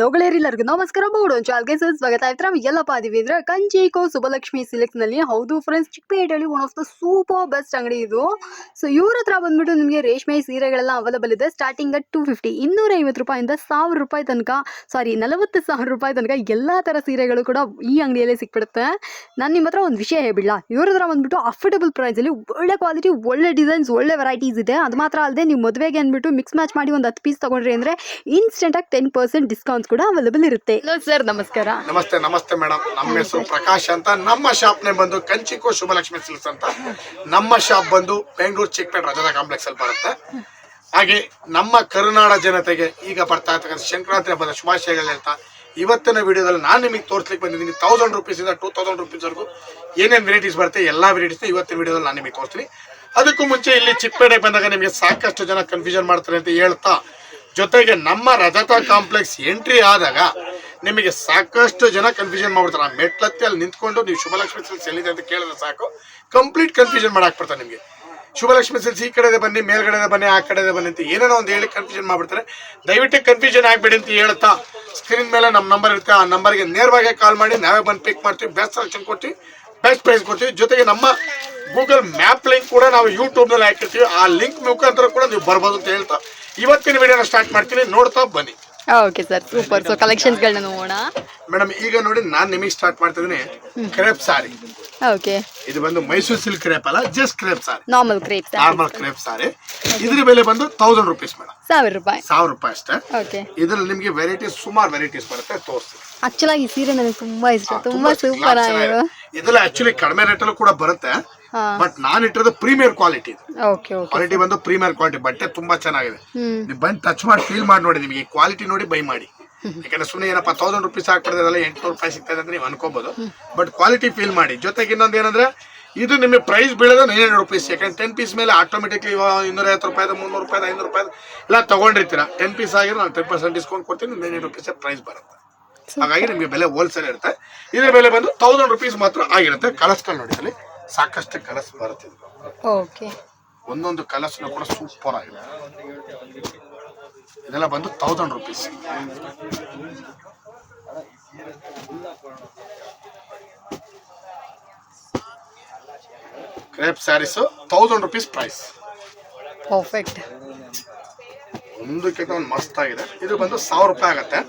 ಲೋಗಳೇರಿಲ್ಲರಿಗೂ ನಮಸ್ಕಾರ. ಬೋಡು ಚಾಲ್ಗೆ ಸರ್ ಸ್ವಾಗತ ಆಯ್ತು ನಾವು ಎಲ್ಲಪ್ಪ ಅದೀವಿ ಅಂದ್ರೆ ಕಂಚಿಕೋ ಸುಬಲಕ್ಷ್ಮಿ ಸಿಲೆಕ್ಸ್ನಲ್ಲಿ ಹೌದು friends ಚಿಕ್ಕಪೇಟೆಯಲ್ಲಿ one of the super best ಅಂಗಡಿ ಇದು. ಸೊ ಇವ್ರ ಹತ್ರ ಬಂದ್ಬಿಟ್ಟು ನಿಮಗೆ ರೇಷ್ಮೆ ಸೀರೆಗಳೆಲ್ಲ ಅವೈಲಬಲ್ ಇದೆ. ಸ್ಟಾರ್ಟಿಂಗ್ ಅಟ್ ಟೂ ಫಿಫ್ಟಿ ಇನ್ನೂರ ಐವತ್ತು ರೂಪಾಯಿಂದ ಸಾವಿರ ರೂಪಾಯಿ ತನಕ ಸಾರಿ ನಲವತ್ತು ಸಾವಿರ ರೂಪಾಯಿ ತನಕ ಎಲ್ಲ ಥರ ಸೀರೆಗಳು ಕೂಡ ಈ ಅಂಗಡಿಯಲ್ಲೇ ಸಿಕ್ಬಿಡುತ್ತೆ. ನಾನು ನಿಮ್ಮ ಹತ್ರ ಒಂದು ವಿಷಯ ಹೇಳ್ಬಿಡ್ಲಾ? ಇವ್ರ ಹತ್ರ ಬಂದ್ಬಿಟ್ಟು ಅಫೋರ್ಡಬಲ್ ಪ್ರೈಸಲ್ಲಿ ಒಳ್ಳೆ ಕ್ವಾಲಿಟಿ ಒಳ್ಳೆ ಡಿಸೈನ್ಸ್ ಒಳ್ಳೆ ವೆರೈಟೀಸ್ ಇದೆ. ಅದು ಮಾತ್ರ ಅಲ್ಲದೆ ನೀವು ಮದುವೆಗೆ ಅಂದ್ಬಿಟ್ಟು ಮಿಕ್ಸ್ ಮ್ಯಾಚ್ ಮಾಡಿ ಒಂದು ಹತ್ತು ಪೀಸ್ ತೊಗೊಂಡ್ರಿ ಅಂದರೆ ಇನ್ಸ್ಟೆಂಟಾಗಿ ಟೆನ್ ಪರ್ಸೆಂಟ್ ಡಿಸ್ಕೌಂಟ್ಸ್ ಕೂಡ ಅವೈಲೇಬಲ್ ಇರುತ್ತೆ. ಹಲೋ ಸರ್ ನಮಸ್ಕಾರ. ನಮಸ್ತೆ ನಮಸ್ತೆ ಮೇಡಮ್ ನಮ್ಮ ಹೆಸರು ಪ್ರಕಾಶ್ ಅಂತ. ನಮ್ಮ ಶಾಪ್ ನೇ ಬಂದು ಕಂಚಿಕೋ ಶುಭಲಕ್ಷ್ಮಿ ಸಿಲ್ಸ್ ಅಂತ. ನಮ್ಮ ಶಾಪ್ ಬಂದು ಬೆಂಗಳೂರು ಚಿಕ್ಕಪೇಟೆ ರಜದ ಕಾಂಪ್ಲೆಕ್ಸ್ ಅಲ್ಲಿ ಬರುತ್ತೆ. ಹಾಗೆ ನಮ್ಮ ಕರುನಾಡ ಜನತೆಗೆ ಈಗ ಬರ್ತಾ ಇರ್ತಕ್ಕಂಥ ಸಂಕ್ರಾಂತಿ ಹಬ್ಬದ ಶುಭಾಶಯಗಳು ಹೇಳ್ತಾ ಇವತ್ತಿನ ವಿಡಿಯೋದಲ್ಲಿ ನಾನು ನಿಮಗೆ ತೋರಿಸ್ಲಿಕ್ಕೆ ಬಂದಿದ್ದೀನಿ. ತೌಸಂಡ್ ರುಪೀಸ್ ಇಂದ ಟೂ ತೌಸಂಡ್ ರುಪೀಸ್ ವರೆಗೂ ಏನೇನು ವೆರೈಟೀಸ್ ಬರುತ್ತೆ ಎಲ್ಲ ವೆರೈಟೀಸ್ ಇವತ್ತಿನ ವಿಡಿಯೋದಲ್ಲಿ ನಾನು ನಿಮಗೆ ತೋರಿಸ್ತೀನಿ. ಅದಕ್ಕೂ ಮುಂಚೆ ಇಲ್ಲಿ ಚಿಕ್ಕಪೇಟೆಗೆ ಬಂದಾಗ ನಿಮಗೆ ಸಾಕಷ್ಟು ಜನ ಕನ್ಫ್ಯೂಷನ್ ಮಾಡ್ತಾರೆ ಅಂತ ಹೇಳ್ತಾ ಜೊತೆಗೆ ನಮ್ಮ ರಜತ ಕಾಂಪ್ಲೆಕ್ಸ್ ಎಂಟ್ರಿ ಆದಾಗ ನಿಮಗೆ ಸಾಕಷ್ಟು ಜನ ಕನ್ಫ್ಯೂಷನ್ ಮಾಡ್ಬಿಡ್ತಾರೆ. ಆ ಮೆಟ್ಲತ್ತಿ ಅಲ್ಲಿ ನಿಂತ್ಕೊಂಡು ನೀವು ಶುಭಲಕ್ಷ್ಮಿ ಸಿಲ್ಸ್ ಎಲ್ಲಿದೆ ಅಂತ ಕೇಳಿದ್ರೆ ಸಾಕು. ಕಂಪ್ಲೀಟ್ ಕನ್ಫ್ಯೂಷನ್ ಮಾಡಾಕ್ ಬಿಡ್ತಾರೆ ನಿಮಗೆ. ಶುಭಲಕ್ಷ್ಮಿ ಸಿಲ್ಸ್ ಈ ಕಡೆ ಬನ್ನಿ ಮೇಲ್ಗಡೆ ಬನ್ನಿ, ಆ ಕಡೆ ಬನ್ನಿ ಅಂತ ಏನೇನೋ ಒಂದು ಹೇಳಿ ಕನ್ಫ್ಯೂಷನ್ ಮಾಡ್ಬಿಡ್ತಾರೆ. ದಯವಿಟ್ಟು ಕನ್ಫ್ಯೂಷನ್ ಆಗ್ಬೇಡಿ ಅಂತ ಹೇಳ್ತಾ ಸ್ಕ್ರೀನ್ ಮೇಲೆ ನಮ್ಮ ನಂಬರ್ ಇರುತ್ತೆ. ಆ ನಂಬರ್ಗೆ ನೇರವಾಗಿ ಕಾಲ್ ಮಾಡಿ, ನಾವೇ ಬಂದು ಪಿಕ್ ಮಾಡ್ತೀವಿ. ಬೆಸ್ಟ್ ಸೆಲೆಕ್ಷನ್ ಕೊಡ್ತೀವಿ ಬೆಸ್ಟ್ ಪ್ರೈಸ್ ಕೊಡ್ತೀವಿ. ಜೊತೆಗೆ ನಮ್ಮ ಗೂಗಲ್ ಮ್ಯಾಪ್ ಲಿಂಕ್ ಕೂಡ ನಾವು ಯೂಟ್ಯೂಬ್ನಲ್ಲಿ ಹಾಕಿರ್ತೀವಿ. ಆ ಲಿಂಕ್ ಮುಖಾಂತರ ಕೂಡ ನೀವು ಬರ್ಬೋದು ಅಂತ ಹೇಳ್ತಾ ಇವತ್ತಿನ ವಿಡಿಯೋನ ಸ್ಟಾರ್ಟ್ ಮಾಡ್ತೀನಿ. ನೋಡ್ತಾ ಬನ್ನಿ. ಓಕೆ ಸರ್ ಸೂಪರ್ ಸೊ ಕಲೆಕ್ಷನ್ಸ್ಗಳನ್ನ ನೋಡೋಣ. ಮೇಡಮ್ ಈಗ ನೋಡಿ ನಾನು ನಿಮಗೆ ಸ್ಟಾರ್ಟ್ ಮಾಡ್ತಿದ್ದೀನಿ. ಕ್ರೇಪ್ ಸಾರಿ ಓಕೆ ಇದು ಬಂದು ಮೈಸೂರ್ ಸಿಲ್ಕ್ ಕ್ರೇಪ್ ಅಲ್ಲ just crepe sari normal crepes normal crepe sari ಇದ್ರ ಬೆಲೆ ಬಂದು ತೌಸಂಡ್ ರುಪೀಸ್ ಮೇಡಮ್. ಸಾವಿರ ರೂಪಾಯಿ. ಸಾವಿರ ರೂಪಾಯಿ ಅಷ್ಟೇ. ಓಕೆ ಇದ್ರಲ್ಲಿ ನಿಮಗೆ ವೆರೈಟೀಸ್ ಸುಮಾರು ವೆರೈಟೀಸ್ ಬರುತ್ತೆ ತೋರಿಸ್ತೀನಿ ಆಕ್ಚುಲಾಗಿ ಈ ಸೀರೆ ನನಗೆ ತುಂಬಾ ಇಷ್ಟ. ತುಂಬಾ ಸೂಪರ್ ಆಗಿದೆ. ಇದೆಲ್ಲ ಆಕ್ಚುಲಿ ಕಡಿಮೆ ರೇಟಲ್ಲೂ ಕೂಡ ಬರುತ್ತೆ. ಬಟ್ ನಾನು ಇಟ್ಟಿರೋದು premier quality okay okay quality ಬಂದು ಪ್ರೀಮಿಯರ್ ಕ್ವಾಲಿಟಿ ಬಟ್ಟೆ ತುಂಬಾ ಚೆನ್ನಾಗಿದೆ. ನೀವು ಬಂದು ಟಚ್ ಮಾಡಿ ಫೀಲ್ ಮಾಡಿ ನೋಡಿ ನಿಮಗೆ. ಕ್ವಾಲಿಟಿ ನೋಡಿ ಬೈ ಮಾಡಿ. ಯಾಕಂದ್ರೆ ಸುಮ್ಮನೆ ಏನಪ್ಪ ತೌಸಂಡ್ ರುಪೀಸ್ ಹಾಕ್ಬಿಡ್ದಲ್ಲ ಎಂಟ್ನೂರು ರೂಪಾಯಿ ಸಿಗ್ತದೆ ಅಂತ ನೀವು ಅನ್ಕೋಬಹುದು ಬಟ್ ಕ್ವಾಲಿಟಿ ಫೀಲ್ ಮಾಡಿ. ಜೊತೆಗೆ ಇನ್ನೊಂದು ಏನಂದ್ರೆ ಇದು ನಿಮಗೆ ಪ್ರೈಸ್ ಬೀಳೋದು ನೈನ್ ರುಪೀಸ್ ಯಾಕಂದ್ರೆ ಟೆನ್ ಪೀಸ್ ಮೇಲೆ ಆಟೋಮೆಟಿಕ್ಲಿ ಇನ್ನೂರ ಐವತ್ತು ರೂಪಾಯಿ ಮುನ್ನೂರು ರೂಪಾಯಿ ಐನೂರು ರೂಪಾಯಿ ಎಲ್ಲ ತಗೊಂಡಿರ್ತೀರಾ. ಟೆನ್ ಪೀಸ್ ಆಗಿರೋ ನಾನು ಟೆನ್ ಪರ್ಸೆಂಟ್ ಡಿಸ್ಕೌಂಟ್ ಕೊಡ್ತೀನಿ ನೈನ್ ರುಪೀಸ್ ಪ್ರೈಸ್ ಬರುತ್ತೆ. ಹಾಗಾಗಿ ನಿಮಗೆ ಬೆಲೆ ಹೋಲ್ಸೇಲ್ ಇರುತ್ತೆ. ಇದೇ ಬೆಲೆ ಬಂದು ತೌಸಂಡ್ ರುಪೀಸ್ ಮಾತ್ರ ಆಗಿರುತ್ತೆ. ಕಲರ್ಸ್ಗಳು ನೋಡಿ ಅಲ್ಲಿ. ಸಾಕಷ್ಟು ಕಲಸ ಬರುತ್ತೆ ಓಕೆ ಒಂದೊಂದು ಕಲಸ ಕೂಡ ಸೂಪರ್ ಆಗಿದೆ. ಇದೆಲ್ಲ ಬಂದು thousand rupees crepe sarees thousand rupees price perfect ಒಂದಕ್ಕಿಂತ ಒಂದು ಮಸ್ತ್ ಆಗಿದೆ. ಇದು ಬಂದು ಸಾವಿರ ರೂಪಾಯಿ ಆಗತ್ತೆ.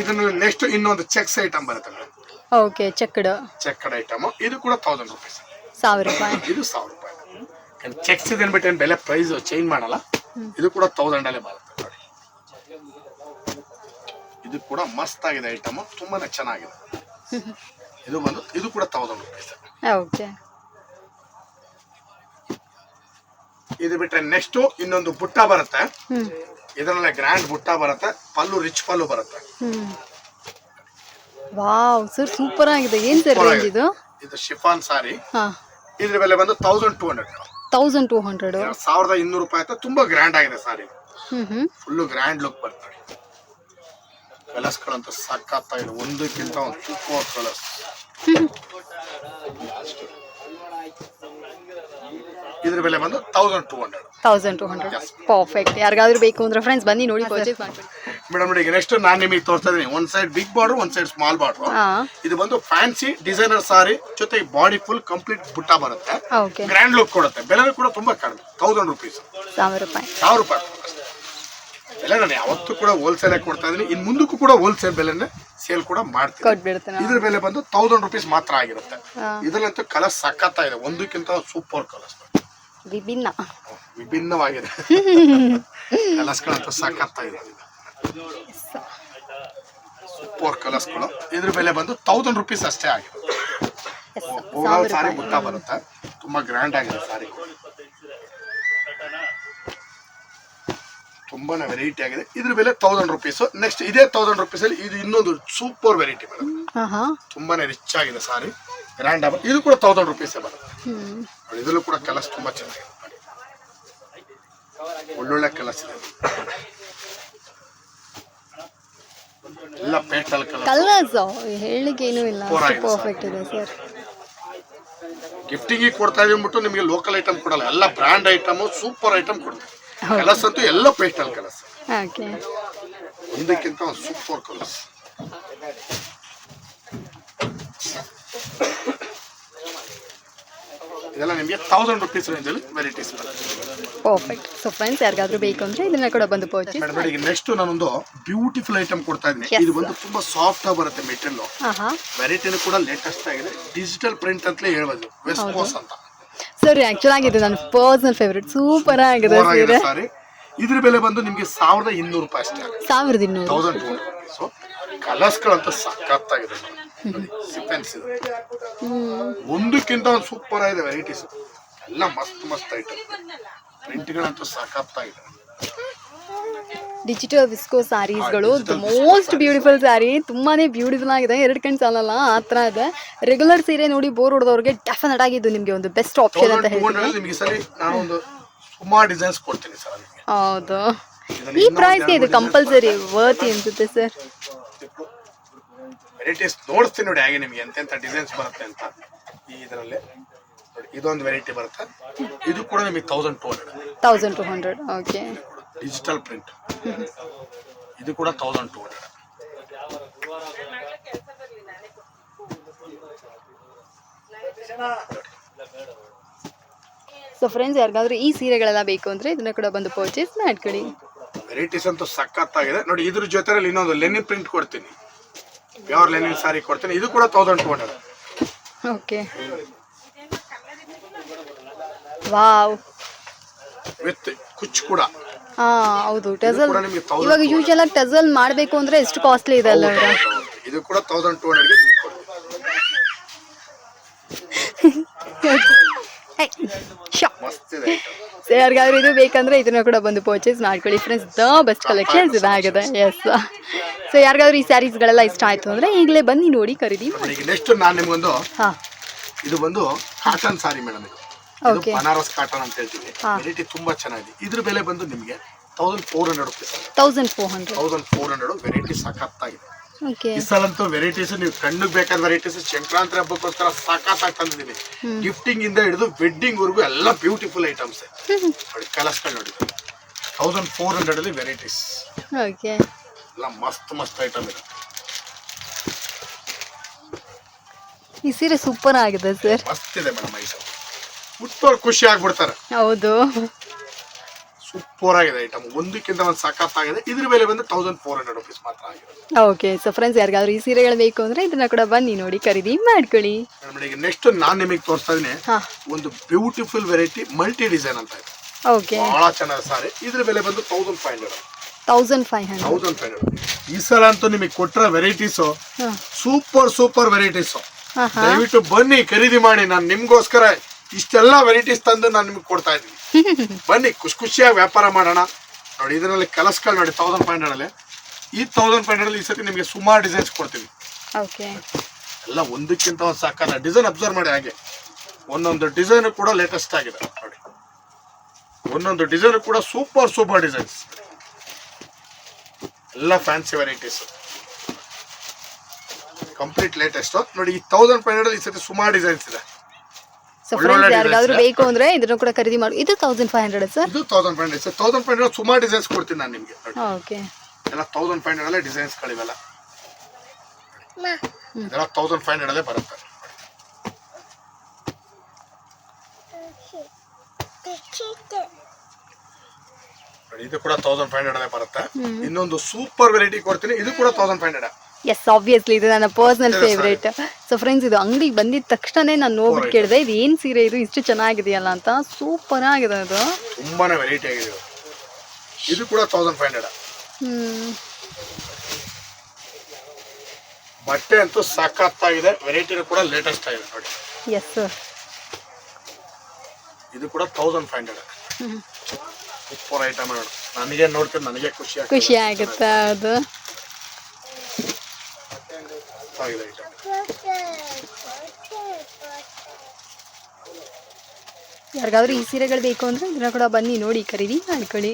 ಇದನ್ನ ನೆಕ್ಸ್ಟ್ ಇನ್ನೊಂದು ಚೆಕ್ಸ್ ಐಟಮ್ ಬರುತ್ತೆ ಓಕೆ ಚಕ್ಕಡ ಚಕ್ಕಡ ಐಟಮ್ ಇದು ಕೂಡ ತೌಸಂಡ್ ರುಪೀಸ್ ಸಾವಿರ ರೂಪಾಯಿ. ಇದು ಸಾವಿರ ರೂಪಾಯಿ. ಚೆಕ್ಸ್ ಇದೆ ಅನ್ಬಿಟ್ಟು ಏನು ಬೆಲೆ ಪ್ರೈಸ್ ಚೇಂಜ್ ಮಾಡಲ್ಲ. ಇದು ಕೂಡ ತೌಸಂಡ್ ಅಲ್ಲೇ ಬರುತ್ತೆ ನೋಡಿ. ಇದು ಕೂಡ ಮಸ್ತ್ ಆಗಿದೆ ಐಟಮ್ ತುಂಬಾನೇ ಚೆನ್ನಾಗಿದೆ. ಇದು ಬಂದು ಇದು ಕೂಡ ತೌಸಂಡ್ ರುಪೀಸ್ ಓಕೆ ಇದು ಬಿಟ್ರೆ ನೆಕ್ಸ್ಟ್ ಇನ್ನೊಂದು ಬುಟ್ಟ ಬರುತ್ತೆ. ಇದರಲ್ಲೇ ಗ್ರ್ಯಾಂಡ್ ಬುಟ್ಟ ಬರುತ್ತೆ. ಪಲ್ಲು ರಿಚ್ ಪಲ್ಲು ಬರುತ್ತೆ. ವಾವ್ ಸರ್ ಸೂಪರ್ ಆಗಿದೆ. ಏನ್ ಸರ್ ರೇಂಜ್ ಇದು? ಇದು ಶಿಫಾನ್ ಸಾರಿ. ಹಾ. ಇದ್ರ ಬೆಲೆ ಬಂದು thousand two hundred thousand two hundred ಸಾವಿರದ ಇನ್ನೂರು ರೂಪಾಯಿ ಆಯ್ತು. ತುಂಬಾ ಗ್ರ್ಯಾಂಡ್ ಆಗಿದೆ sari. Hmm hmm. Full grand look ಬರ್ತದೆ. ಕಲರ್ಸ್ಗಳಂತ ಸಖತ್ತಾಗಿದೆ. ಒಂದಕ್ಕಿಂತ ಒಂದು ಸೂಪರ್ ಕಲರ್ಸ್ ಇದ್ರ ಬೆಲೆ ಬಂದು thousand two hundred thousand two hundred perfect ಯಾರಿಗಾದ್ರೂ ಬೇಕು ಅಂದ್ರೆ ಫ್ರೆಂಡ್ಸ್ ಬನ್ನಿ ನೋಡಿ ಪರ್ಚೇಸ್ ಮಾಡ್ಕೊಳ್ಳಿ. ಮೇಡಮ್ ನೋಡಿ ನೆಕ್ಸ್ಟ್ ನಾನು ನಿಮಗೆ ತೋರಿಸ್ತಾ ಒಂದು ಒಂದ್ ಸೈಡ್ ಬಿಗ್ ಬಾರ್ಡರ್ ಒಂದ್ ಸೈಡ್ ಸ್ಮಾಲ್ ಬಾರ್ಡರ್ ಇದು ಬಂದು ಫ್ಯಾನ್ಸಿ ಡಿಸೈನರ್ ಸಾರಿ ಜೊತೆಗೆ ಬಾಡಿ ಫುಲ್ ಕಂಪ್ಲೀಟ್ ಬುಟ್ಟ ಬರುತ್ತೆ. ಓಕೆ ಗ್ರ್ಯಾಂಡ್ ಲುಕ್ ಕೊಡುತ್ತೆ. ಬೆಲೆ ಕೂಡ ತುಂಬಾ ಕಡಿಮೆ. ತೌಸಂಡ್ ರುಪೀಸ್ ಸಾವಿರ ರೂಪಾಯಿ. ಸಾವಿರ ರೂಪಾಯಿ ಬೆಲೆ ನಾನು ಯಾವತ್ತೂ ಕೂಡ ಹೋಲ್ಸೇಲ್ ಕೊಡ್ತಾ ಇದ್ದೀನಿ. ಇನ್ನು ಮುಂದಕ್ಕೂ ಕೂಡ ಹೋಲ್ಸೇಲ್ ಬೆಲೆನೇ ಸೇಲ್ ಕೂಡ ಮಾಡ್ತೀನಿ. ಇದ್ರ ಬೆಲೆ ಬಂದು ತೌಸಂಡ್ ರುಪೀಸ್ ಮಾತ್ರ ಆಗಿರುತ್ತೆ. ಇದರಲ್ಲಂತೂ ಕಲರ್ ಇದೆ ಒಂದಕ್ಕಿಂತ ಸೂಪರ್ ಕಲರ್ಸ್ ವಿಭಿನ್ನ. ವಿಭಿನ್ನವಾಗಿದೆ. ಕಲರ್ಸ್ಗಳಂತೂ ಸಾಕಾಗ್ತಾಯಿದೆ ಇದೆ. ಸೂಪರ್ ಕಲರ್ಸ್ಗಳು ಇದ್ರ ಬೆಲೆ ಬಂದು ತೌಸಂಡ್ ರುಪೀಸ್ ಅಷ್ಟೇ ಆಗಿದೆ. ಸಾರಿ ರೂಪಾಯಿ. ಬರುತ್ತೆ. ತುಂಬಾ ಗ್ರ್ಯಾಂಡ್ ಆಗಿದೆ ಸಾರಿ. ತುಂಬಾನೇ ವೆರೈಟಿ ಆಗಿದೆ. ಇದ್ರ ಬೆಲೆ ತೌಸಂಡ್ ರುಪೀಸ್ ನೆಕ್ಸ್ಟ್ ಇದೇ ತೌಸಂಡ್ ರುಪೀಸ್ ಅಲ್ಲಿ ಇದು ಇನ್ನೊಂದು ಸೂಪರ್ ವೆರೈಟಿ ಹಾ ತುಂಬಾನೇ ರಿಚ್ ಆಗಿದೆ ಸಾರಿ. ಗ್ರ್ಯಾಂಡ್ ಆಗ ಇದು ಕೂಡ ತೌಸಂಡ್ ರುಪೀಸ್ ಬರುತ್ತೆ. ಇದರಲ್ಲೂ ಕೂಡ ಕೆಲಸ ತುಂಬ ಚೆನ್ನಾಗಿದೆ. ಒಳ್ಳೊಳ್ಳೆ ಕಲರ್ಸ್ ಇದೆ. ಎಲ್ಲ ಪೇಟಲ್ ಕಲರ್ ಕಲರ್ಸ್? ಹೇಳಲಿಕ್ಕೆ ಏನೂ ಇಲ್ಲ. ಪರ್ಫೆಕ್ಟ್ ಇದೆ ಸರ್ ಗಿಫ್ಟಿಂಗ್ ಕೊಡ್ತಾ ಇದೀವಿ ಅಂದ್ಬಿಟ್ಟು ನಿಮಗೆ ಲೋಕಲ್ ಐಟಮ್ ಕೊಡಲ್ಲ. ಎಲ್ಲ ಬ್ರ್ಯಾಂಡ್ ಐಟಮ್ ಸೂಪರ್ ಐಟಮ್ ಕೊಡ್ತೀವಿ. ಕೆಲಸ ಅಂತೂ ಎಲ್ಲ ಪೇಸ್ಟಲ್ ಕಲರ್ಸ್ ಓಕೆ ಒಂದಕ್ಕಿಂತ ಒಂದು ಸೂಪರ್ ಕಲರ್ಸ್ ಇದೆಲ್ಲ ನಿಮಗೆ ತೌಸಂಡ್ ರುಪೀಸ್ ರೇಂಜಲ್ಲಿ ವೆರೈಟೀಸ್ ಪರ್ಫೆಕ್ಟ್ ಸೊ ಫ್ರೆಂಡ್ಸ್ ಯಾರಿಗಾದ್ರೂ ಬೇಕು ಅಂದ್ರೆ ಇದನ್ನ ಕೂಡ ಬಂದು ಪರ್ಚೇಸ್ ಮೇಡಮ್ ಈಗ ನೆಕ್ಸ್ಟ್ ನಾನೊಂದು ಬ್ಯೂಟಿಫುಲ್ ಐಟಮ್ ಕೊಡ್ತಾ ಇದ್ದೀನಿ. ಇದು ಬಂದು ತುಂಬಾ ಸಾಫ್ಟ್ ಆಗಿ ಬರುತ್ತೆ ಮೆಟೀರಿಯಲ್ ವೆರೈಟಿನೂ ಕೂಡ ಲೇಟೆಸ್ಟ್ ಆಗಿದೆ. ಡಿಜಿಟಲ್ ಪ್ರಿಂಟ್ ಅಂತಲೇ ಹೇಳ್ಬೋದು. ವೆಸ್ಟ್ ಕೋಸ್ ಅಂತ. ಸರಿ ಆಕ್ಚುಲ್ ಆಗಿದೆ ನನ್ನ ಪರ್ಸನಲ್ ಫೇವರಿಟ್ ಸೂಪರ್ ಆಗಿದೆ ಸರಿ ಇದ್ರ ಬೆಲೆ ಬಂದು ನಿಮಗೆ ಸಾವಿರದ ಇನ್ನೂರು ರೂಪಾಯಿ ಅಷ್ಟೇ ಸಾವಿರದ ಇನ್ನೂರು. ತೌಸಂಡ್ ಸೊ ಕಲರ್ಸ್ಗಳಂತ ಸಖತ್ತಾಗಿದೆ ಇದೆ. ಒಂದಕ್ಕಿಂತ ಒಂದು ಸೂಪರ್ ಆಗಿದೆ ವೆರೈಟೀಸ್ ಎಲ್ಲ ಮಸ್ತ್ ಮಸ್ತ್ ಐಟಮ್ ಪ್ರಿಂಟ್ಗಳಂತೂ ಇದೆ. ಡಿಜಿಟಲ್ ವಿಸ್ಕೋ ಸ್ಯಾರೀಸ್ಗಳು ಮೋಸ್ಟ್. ಬ್ಯೂಟಿಫುಲ್ ಸ್ಯಾರಿ ತುಂಬಾನೇ ಬ್ಯೂಟಿಫುಲ್ ಆಗಿದೆ. ಎರಡು ಕಣ್ ಸಾಲಲ್ಲ ಆ ಥರ ಇದೆ. ರೆಗ್ಯುಲರ್ ಸೀರೆ ನೋಡಿ ಬೋರ್ ಹೊಡೆದವ್ರಿಗೆ ಡೆಫಿನೆಟ್ ಆಗಿದ್ದು ನಿಮಗೆ ಒಂದು ಬೆಸ್ಟ್ ಆಪ್ಷನ್ ಅಂತ ಹೇಳಿ ಹೇಳ್ತೀನಿ. ನಾನು ಒಂದು ಸುಮಾರು ಡಿಸೈನ್ಸ್ ಕೊಡ್ತೀನಿ ಸರ್ ಹೌದು. ಈ ಪ್ರೈಸ್ಗೆ ಇದು ಕಂಪಲ್ಸರಿ ವರ್ತಿ ಅನ್ಸುತ್ತೆ ಸರ್. ವೆರೈಟೀಸ್ ನೋಡ್ತೀನಿ ನೋಡಿ ಹಾಗೆ ನಿಮ್ಗೆ ಎಂತೆಂಥ ಡಿಸೈನ್ಸ್ ಬರುತ್ತೆ ಅಂತ ಈ ಇದರಲ್ಲಿ. ನೋಡಿ ಇದೊಂದು ವೆರೈಟಿ ಬರುತ್ತೆ. ಇದು ಕೂಡ ನಿಮಗೆ thousand two hundred thousand two hundred okay digital print ಇದು ಕೂಡ thousand two hundred so friends ಯಾರಿಗಾದ್ರೂ ಈ ಸೀರೆಗಳೆಲ್ಲ ಬೇಕು ಅಂದ್ರೆ ಇದನ್ನ ಕೂಡ ಬಂದು ಪರ್ಚೇಸ್ ಮಾಡ್ಕೊಳ್ಳಿ. ವೆರೈಟೀಸ್ ಅಂತೂ ಸಖತ್ತಾಗಿದೆ. ನೋಡಿ ಇದ್ರ ಜೊತೆ ಇನ್ನೊಂದು ಲೆನಿನ್ ಪ್ರಿಂಟ್ ಕೊಡ್ತೀನಿ. ಪ್ಯೂರ್ ಲೆನಿನ್ ಸಾರಿ ಕೊಡ್ತೀನಿ. ಇದು ಕೂಡ thousand two hundred okay. Wow. With ಕುಚ್ ಕೂಡ. ಹಾ ಹೌದು. ಟೆಸಲ್ ಕೂಡ ನಿಮ್ಗೆ 1000 ಇವಾಗ ಯೂಶಲ್ ಆಗಿ ಟೆಸಲ್ ಮಾಡಬೇಕು ಅಂದ್ರೆ ಎಷ್ಟು ಕಾಸ್ಟ್ಲಿ ಇದೆ ಅಲ್ಲ ಇದು ಕೂಡ ತೌಸಂಡ್ ಟು ಹಂಡ್ರೆಡ್ಗೆ ನಿಮಗೆ ಕೊಡ್ತೀನಿ. ಇದೆ item. ಸೊ ಯಾರಿಗಾದ್ರೂ ಇದು ಬೇಕಂದ್ರೆ ಇದನ್ನ ಕೂಡ ಬಂದು ಪರ್ಚೇಸ್ ಮಾಡ್ಕೊಳ್ಳಿ ಫ್ರೆಂಡ್ಸ್ ದ ಬೆಸ್ಟ್ ಕಲೆಕ್ಷನ್ಸ್ ಇದಾಗಿದೆ. ಎಸ್ ಸೊ ಯಾರಿಗಾದ್ರೂ ಈ ಸ್ಯಾರೀಸ್ಗಳೆಲ್ಲ ಇಷ್ಟ ಆಯ್ತು ಅಂದ್ರೆ ಈಗಲೇ ಬನ್ನಿ ನೋಡಿ ಖರೀದಿ ನೆಕ್ಸ್ಟ್ ನಾನು ನಿಮ್ಗೊಂದು ಹಾ. ಇದು ಬಂದು ಕಾಟನ್ ಸಾರಿ ಮೇಡಮ್ ಇದು. ಇದು ಬನಾರಸ್ ಕಾಟನ್ ಅಂತ ಹೇಳ್ತೀವಿ. ವೆರೈಟಿ ತುಂಬಾ ಚೆನ್ನಾಗಿದೆ. ಇದ್ರ ಬೆಲೆ ಬಂದು ನಿಮಗೆ thousand four hundred thousand four hundred thousand four hundred variety ಸಖತ್ತಾಗಿದೆ. ಓಕೆ ಸಲ ಅಂತೂ ವೆರೈಟೀಸ್ ನೀವು ಕಣ್ಣಿಗೆ ಬೇಕಾದ ವೆರೈಟೀಸ್ ಸಂಕ್ರಾಂತಿ ಹಬ್ಬಕ್ಕೋಸ್ಕರ ಸಾಕಾಗಿ ತಂದಿದ್ದೀನಿ. ಗಿಫ್ಟಿಂಗ್ ಇಂದ ಹಿಡಿದು ವೆಡ್ಡಿಂಗ್ ವರೆಗೂ ಎಲ್ಲ ಬ್ಯೂಟಿಫುಲ್ ಐಟಮ್ಸ್ ನೋಡಿ ಕಲರ್ಸ್ಗಳು ನೋಡಿ. ತೌಸಂಡ್ ಫೋರ್ ಹಂಡ್ರೆಡ್ ಅಲ್ಲಿ ವೆರೈಟೀಸ್. ಓಕೆ ಎಲ್ಲ ಮಸ್ತ್ ಮಸ್ತ್ ಐಟಮ್ ಇದೆ. ಈ ಸೀರೆ ಸೂಪರ್ ಆಗಿದೆ ಸರ್ ಮಸ್ತ್ ಇದೆ ಮೇಡಮ್ ಐಟಮ್ ಹುಟ್ಟೋರು ಖುಷಿ ಆಗ್ಬಿಡ್ತಾರೆ. ಹೌದು. ಸೂಪರ್ ಆಗಿದೆ ಐಟಮ್ ಒಂದಕ್ಕಿಂತ ಒಂದು ಆಗಿದೆ ಇದ್ರ ಮೇಲೆ ಬಂದು ತೌಸಂಡ್ ಫೋರ್ ಹಂಡ್ರೆಡ್ ರುಪೀಸ್ ಮಾತ್ರ ಆಗಿದೆ ಓಕೆ ಸೊ ಫ್ರೆಂಡ್ಸ್ ಯಾರಿಗಾದ್ರೂ ಈ ಸೀರೆಗಳು ಬೇಕು ಅಂದ್ರೆ ಇದನ್ನ ಕೂಡ ಬನ್ನಿ ನೋಡಿ ಖರೀದಿ ಮಾಡ್ಕೊಳ್ಳಿ. ಮೇಡಮ್ ನೆಕ್ಸ್ಟ್ ನಾನು ನಿಮಗೆ ತೋರಿಸ್ತಾ ಇದೀನಿ ಹಾ. ಒಂದು ಬ್ಯೂಟಿಫುಲ್ ವೆರೈಟಿ ಮಲ್ಟಿ ಡಿಸೈನ್ ಅಂತ ಇದೆ. ಓಕೆ ಬಹಳ ಚೆನ್ನಾಗಿ ಸಾರಿ ಇದ್ರ ಮೇಲೆ ಬಂದು thousand five hundred thousand five hundred thousand five hundred ಈ ಸಲ ಅಂತೂ ನಿಮಗೆ ಕೊಟ್ಟರೆ ವೆರೈಟೀಸ್ ಸೂಪರ್ ಸೂಪರ್ ವೆರೈಟೀಸು ದಯವಿಟ್ಟು ಬನ್ನಿ ಖರೀದಿ ಮಾಡಿ. ನಾನು ನಿಮ್ಗೋಸ್ಕರ ಇಷ್ಟೆಲ್ಲ ವೆರೈಟೀಸ್ ತಂದು ನಾನು ನಿಮ್ಗೆ ಕೊಡ್ತಾ ಇದ್ದೀನಿ. ಬನ್ನಿ ಖುಷಿ ಖುಷಿಯಾಗಿ ವ್ಯಾಪಾರ ಮಾಡೋಣ. ನೋಡಿ ಇದರಲ್ಲಿ ಕಲಸ್ಗಳು ನೋಡಿ ತೌಸಂಡ್ ಫೈವ್ ಹಂಡ್ರೆಡಲ್ಲಿ ಈ ತೌಸಂಡ್ ಫೈವ್ ಹಂಡ್ರೆಡ್ ಈ ಸತಿ ನಿಮಗೆ ಸುಮಾರು ಡಿಸೈನ್ಸ್ ಕೊಡ್ತೀವಿ. ಎಲ್ಲ ಒಂದಕ್ಕಿಂತ ಒಂದು ಸಾಕಲ್ಲ. ಡಿಸೈನ್ ಅಬ್ಸರ್ವ್ ಮಾಡಿ ಹಾಗೆ. ಒಂದೊಂದು ಡಿಸೈನ್ ಕೂಡ ಲೇಟೆಸ್ಟ್ ಆಗಿದೆ. ನೋಡಿ. ಒಂದೊಂದು ಡಿಸೈನ್ ಕೂಡ ಸೂಪರ್ ಸೂಪರ್ ಡಿಸೈನ್ಸ್ ಎಲ್ಲ ಫ್ಯಾನ್ಸಿ ವೆರೈಟೀಸ್ ಕಂಪ್ಲೀಟ್ ಲೇಟೆಸ್ಟ್ ನೋಡಿ ಈ ತೌಸಂಡ್ ಫೈವ್ ಹಂಡ್ರೆಡ್ ಈ ಸತಿ ಸುಮಾರು ಡಿಸೈನ್ಸ್ ಇದೆ. ಸೊ ಫ್ರೆಂಡ್ಸ್ ಯಾರಿಗಾದ್ರೂ ಬೇಕು ಅಂದ್ರೆ ಇದನ್ನು ಕೂಡ ಖರೀದಿ ಮಾಡಿ. ಇದು ತೌಸಂಡ್ ಫೈವ್ ಹಂಡ್ರೆಡ್ ಸರ್ ಇದು thousand five hundred thousand five hundred ಸುಮಾರು ಡಿಸೈನ್ಸ್ ಕೊಡ್ತೀನಿ ನಾನು ನಿಮಗೆ. ಓಕೆ ಎಲ್ಲ ತೌಸಂಡ್ ಫೈವ್ ಹಂಡ್ರೆಡ್ ಅಲ್ಲೇ ಡಿಸೈನ್ಸ್ಗಳಿವೆಲ್ಲ ಇದೆಲ್ಲ ತೌಸಂಡ್ ಫೈವ್ ಹಂಡ್ರೆಡ್ ಅಲ್ಲೇ ಬರುತ್ತೆ. ಇದು ಕೂಡ ತೌಸಂಡ್ ಫೈವ್ ಹಂಡ್ರೆಡ್ ಬರುತ್ತೆ. ಇನ್ನೊಂದು ಸೂಪರ್ ವೆರೈಟಿ ಕೊಡ್ತೀನಿ. ಇದು ಕೂಡ thousand five hundred yes obviously ಇದು ನನ್ನ ಪರ್ಸ್ನಲ್ ಫೇವ್ರೇಟ್ ಸೊ ಫ್ರೆಂಡ್ಸ್ ಇದು ಅಂಗಡಿಗೆ ಬಂದಿದ ತಕ್ಷಣನೇ ನಾನು ನೋಡ್ಬಿಟ್ಟು ಕೇಳಿದೆ ಇದು ಏನು ಸೀರೆ ಇದು? ಇಷ್ಟು ಚೆನ್ನಾಗಿದೆಯಲ್ಲ ಅಂತ. ಸೂಪರ್ ಆಗಿದೆ ಅದು ತುಂಬಾನೇ ವೆರೈಟಿ ಆಗಿದೆ ಇದು. ಕೂಡ ತೌಸಂಡ್ ಫೈವ್ ಹಂಡ್ರೆಡ್ ಹ್ಮ್. ಬಟ್ಟೆ ಅಂತೂ ಸಖತ್ತಾಗಿದೆ ವೆರೈಟಿ ಕೂಡ ಲೇಟೆಸ್ಟ್ ಆಗಿದೆ ನೋಡಿ. ಎಸ್ ಸರ್ ಇದು ಕೂಡ thousand five hundred super item ನನಗೆ ನೋಡ್ತೀನಿ ನನಗೆ ಖುಷಿ ಖುಷಿ ಆಗುತ್ತೆ ಅದು ಐಟಮ್ ಯಾರಿಗಾದ್ರೂ ಈ ಸೀರೆಗಳು ಬೇಕು ಅಂದ್ರೆ ಇದನ್ನ ಕೂಡ ಬನ್ನಿ ನೋಡಿ ಖರೀದಿ ಮಾಡ್ಕೊಳ್ಳಿ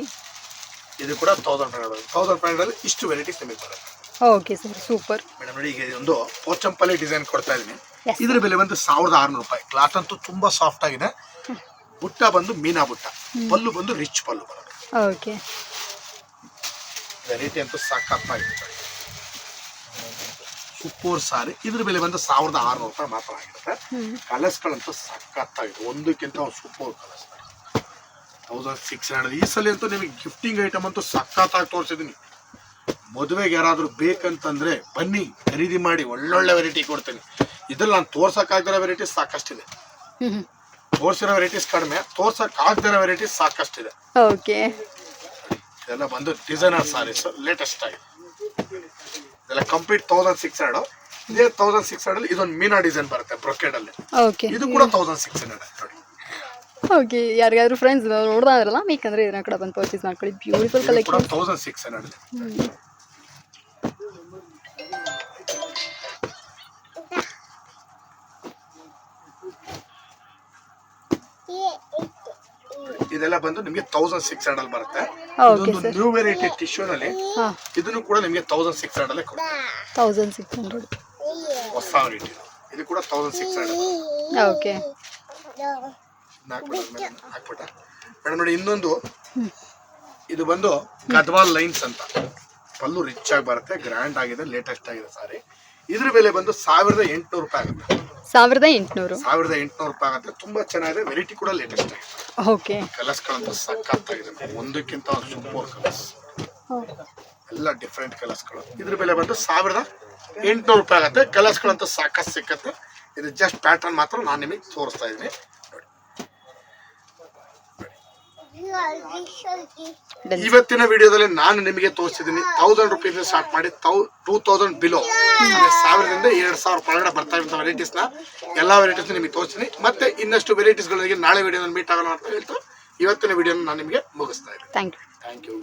ಇದು ಕೂಡ thousand hundred thousand five hundred ಇಷ್ಟು ವೆರೈಟೀಸ್ ನಿಮಗೆ ಬರುತ್ತೆ. ಓಕೆ ಸರ್ ಸೂಪರ್ ಮೇಡಮ್ ನೋಡಿ ಈಗ ಒಂದು ಪೋಚಂಪಲ್ಲಿ ಡಿಸೈನ್ ಕೊಡ್ತಾ ಇದ್ದೀನಿ Yes. ಇದ್ರ ಬೆಲೆ ಬಂದು ಸಾವಿರದ ಆರುನೂರು ರೂಪಾಯಿ. ಕ್ಲಾತ್ ಅಂತೂ ತುಂಬಾ ಸಾಫ್ಟ್ ಆಗಿದೆ. ಬುಟ್ಟ ಬಂದು ಮೀನಾ ಬುಟ್ಟ. ಪಲ್ಲು ಬಂದು ರಿಚ್ ಪಲ್ಲು ಬರೋದು ಓಕೆ ವೆರೈಟಿ ಅಂತೂ ಸಖತ್ತಾಗಿರುತ್ತೆ ಸೂಪರ್ ಸಾರಿ ಇದ್ರ ಬೆಲೆ ಬಂದು ಸಾವಿರದ ಆರುನೂರು ರೂಪಾಯಿ ಮಾತ್ರ ಆಗಿರುತ್ತೆ. ಕಲರ್ಸ್ಗಳಂತೂ ಸಖತ್ತಾಗಿದೆ ಒಂದಕ್ಕಿಂತ ಒಂದು super colours. Thousand six hundred ಈ ಸಲ ಅಂತೂ ನಿಮಗೆ ಗಿಫ್ಟಿಂಗ್ ಐಟಮ್ ಅಂತೂ ಸಖತ್ತಾಗಿ ತೋರಿಸಿದ್ದೀನಿ. ಮದುವೆಗೆ ಯಾರಾದರೂ ಬೇಕಂತಂದ್ರೆ ಬನ್ನಿ ಖರೀದಿ ಮಾಡಿ ಒಳ್ಳೊಳ್ಳೆ ವೆರೈಟಿ ಕೊಡ್ತೀನಿ. ಇದ್ರಲ್ಲಿ ನಾನು ತೋರ್ಸಕ್ಕಾಗ್ದಿರೋ ವೆರೈಟಿ ಸಾಕಷ್ಟಿದೆ. ತೋರ್ಸಿರೋ ವೆರೈಟೀಸ್ ಕಡಿಮೆ ತೋರ್ಸಕ್ ಆಗದಿರೋ ವೆರೈಟೀಸ್ ಸಾಕಷ್ಟಿದೆ. ಓಕೆ. ಇದೆಲ್ಲ ಬಂದು ಡಿಸೈನರ್ ಸಾರೀಸ್ ಲೇಟೆಸ್ಟ್ ಆಗಿದೆ. ಇದೆಲ್ಲ ಕಂಪ್ಲೀಟ್ ತೌಸಂಡ್ ಸಿಕ್ಸ್ ಹಂಡ್ರೆಡ್ ಇದೇ ತೌಸಂಡ್ ಸಿಕ್ಸ್ ಹಂಡ್ರೆಡ್ ಇದೊಂದು ಮೀನಾ ಡಿಸೈನ್ ಬರುತ್ತೆ ಬ್ರೊಕೆಡ್ ಅಲ್ಲಿ. ಓಕೆ ಇದು ಕೂಡ ತೌಸಂಡ್ ಸಿಕ್ಸ್ ಹಂಡ್ರೆಡ್ ನೋಡಿ. ಓಕೆ ಯಾರಿಗಾದ್ರೂ ಫ್ರೆಂಡ್ಸ್ ನೋಡ್ದಾ ಇರಲ್ಲ ಬೇಕಂದ್ರೆ ಇದನ್ನ ಕೂಡ ಬಂದು ಪರ್ಚೇಸ್ ಮಾಡ್ಕೊಳ್ಳಿ. Beautiful collection thousand six hundred ಇದೆಲ್ಲ ಬಂದು ನಿಮಗೆ ತೌಸಂಡ್ ಸಿಕ್ಸ್ ಹಂಡ್ರೆಡ್ ಬರುತ್ತೆ. ಓಕೆ ಇದೊಂದು ನ್ಯೂ ವೆರೈಟಿ ಟಿಶ್ಯೂ ನಲ್ಲಿ ಇದನ್ನು ಕೂಡ ನಿಮಗೆ ತೌಸಂಡ್ ಸಿಕ್ಸ್ ಹಂಡ್ರೆಡ್ ಕೊಡ್ತಾರೆ. ತೌಸಂಡ್ ಸಿಕ್ಸ್ ಹಂಡ್ರೆಡ್ ಹೊಸ ವೆರೈಟಿ ಇದು ಕೂಡ ತೌಸಂಡ್ ಸಿಕ್ಸ್ ಹಂಡ್ರೆಡ್ ಓಕೆ ಹಾಕ್ಬಿಟ್ಟ. ಮೇಡಮ್ ನೋಡಿ ಇನ್ನೊಂದು ಇದು ಬಂದು ಕದ್ವಾಲ್ ಲೈನ್ಸ್ ಅಂತ. ಪಲ್ಲು ರಿಚ್ ಆಗಿ ಬರುತ್ತೆ ಗ್ರ್ಯಾಂಡ್ ಆಗಿದೆ ಲೇಟೆಸ್ಟ್ ಆಗಿದೆ ಸಾರಿ. ಇದ್ರ ಬೆಲೆ ಬಂದು ಸಾವಿರದ ಎಂಟುನೂರು ರೂಪಾಯಿ ಆಗುತ್ತೆ. ಸಾವಿರದ ಎಂಟುನೂರು? ಸಾವಿರದ ಎಂಟುನೂರು ರೂಪಾಯಿ ಆಗುತ್ತೆ. ತುಂಬಾ ಚೆನ್ನಾಗಿದೆ. ವೆರೈಟಿ ಕೂಡ ಲೇಟೆಸ್ಟ್ ಓಕೆ. ಕಲರ್ಸ್ಗಳಂತೂ ಸಕ್ಕತ್ತಾಗಿದೆ ಒಂದಕ್ಕಿಂತ ಒಂದು ಸೂಪರ್ ಕಲರ್ಸ್ ಎಲ್ಲ ಡಿಫ್ರೆಂಟ್ ಕಲರ್ಸ್ಗಳು. ಇದ್ರ ಬೆಲೆ ಬಂದು ಸಾವಿರದ ಎಂಟುನೂರು ರೂಪಾಯಿ ಆಗುತ್ತೆ. ಕಲರ್ಸ್ಗಳಂತೂ ಸಾಕಷ್ಟು ಸಿಕ್ಕತ್ತೆ. ಇದು ಜಸ್ಟ್ ಪ್ಯಾಟರ್ನ್ ಮಾತ್ರ ನಾನು ನಿಮಗೆ ತೋರಿಸ್ತಾ ಇದ್ದೀನಿ ನೋಡಿ ಇವತ್ತಿನ ವಿಡಿಯೋದಲ್ಲಿ ನಾನು ನಿಮಗೆ ತೋರಿಸಿದ್ದೀನಿ ತೌಸಂಡ್ ರುಪೀಸ್ ಸ್ಟಾರ್ಟ್ ಮಾಡಿ ತೌ ಟೂ ತೌಸಂಡ್ ಬಿಲೋ ಸಾವಿರದಿಂದ ಎರಡು ಸಾವಿರ ಒಳಗಡೆ ಬರ್ತಾ ಇರುವಂಥ ವೆರೈಟೀಸ್ನ ಎಲ್ಲ ವೆರೈಟೀಸ್ ನಿಮಗೆ ತೋರಿಸ್ತೀನಿ ಮತ್ತೆ ಇನ್ನಷ್ಟು ವೆರೈಟೀಸ್ಗಳಿಗೆ ನಾಳೆ ವಿಡಿಯೋದಲ್ಲಿ ಮೀಟ್ ಆಗೋಣ ಅಂತ ಹೇಳ್ತಾ ಇವತ್ತಿನ ವಿಡಿಯೋನ ನಾನು ನಿಮಗೆ ಮುಗಿಸ್ತಾ ಇದ್ದೀನಿ. Thank you thank you